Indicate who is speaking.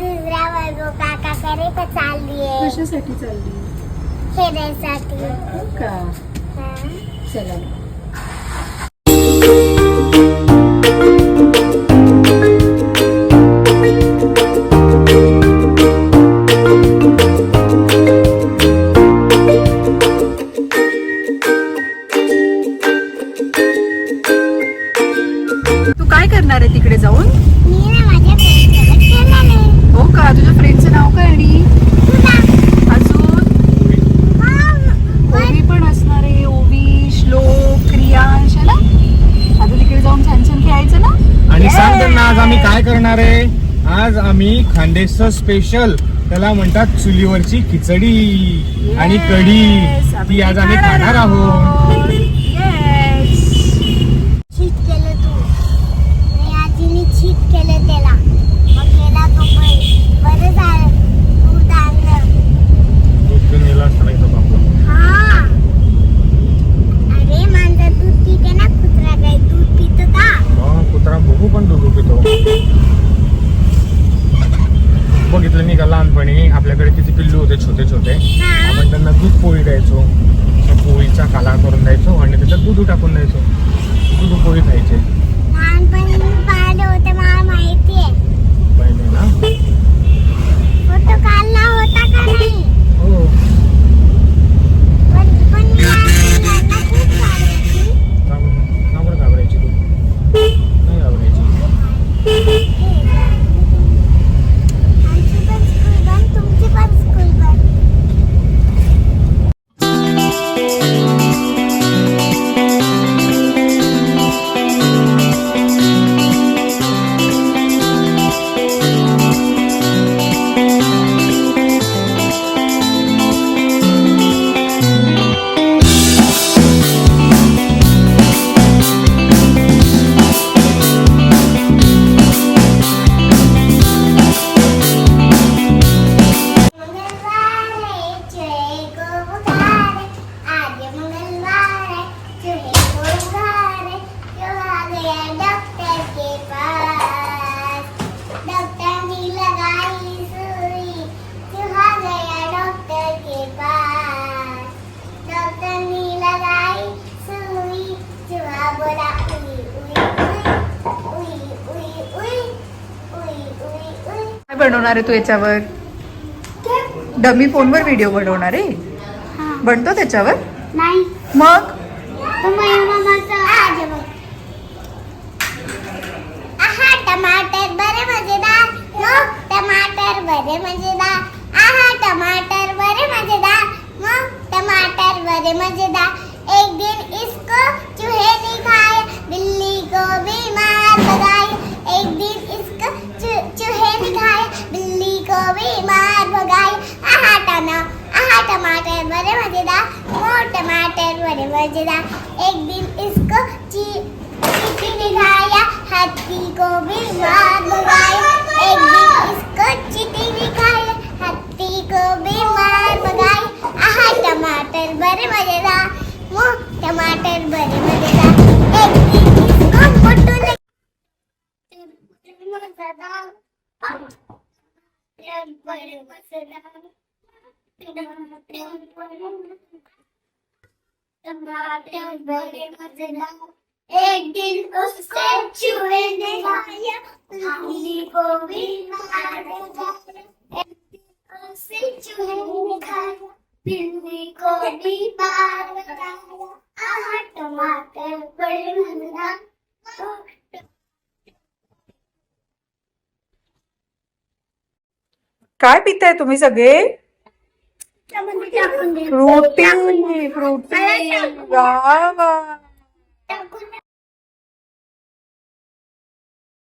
Speaker 1: दुसरा
Speaker 2: वर्गो काका करीत चालली आहे. कशासाठी चालली?
Speaker 3: खेळण्यासाठी हो का? चला. तू काय करणार आहे तिकडे जाऊन?
Speaker 2: हो का तुझ्या फ्रेंडचं नाव काय आणि? अजून? ओवी पण असणार आहे. ओवी श्लोक क्रियांश है ना जाऊन छान छान खेळायचं ना?
Speaker 4: आणि सांग त्यांना आज आम्ही काय करणार आहे? आज आम्ही खानदेशचं स्पेशल त्याला म्हणतात चुलीवरची खिचडी आणि कढी. ती आज आम्ही खाणार आहोत.
Speaker 3: 딱 건너에서 물고 거기 다 이제 Thank
Speaker 2: you. बनवणार आहे तू याच्यावर? डमी फोनवर व्हिडिओ बनवणार आहे? बनतो त्याच्यावर?
Speaker 3: नाही.
Speaker 2: मग?
Speaker 3: टमाटर बरे मजेदार. मग टमाटर बरे मजेदार. आहा टमाटर बरे मजेदार. मग टमाटर बरे मजेदार. एक दिन इसको चूहे ने खाया टमाटर बड़े मज़ेदार वो टमाटर बड़े मज़ेदार। एक दिन इसको ची चींटी दिखाया हाथी को भी मार भगाया एक दिन इसको चींटी दिखाया हाथी को भी मार भगाया आहा टमाटर बड़े मज़ेदार वो टमाटर बड़े मज़ेदार। एक दिन इसको मोटू ने मज़ेदार। बड़े मज़ेदार। एक दिन उससे चूहे ने खाया को भी मार दिया एक दिन उससे चूहे ने खाया बिल्ली को भी मार दिया आह टमाटर बड़े मजेदार
Speaker 2: काय पिताय तुम्ही सगळे? Protein,
Speaker 3: protein. Brava.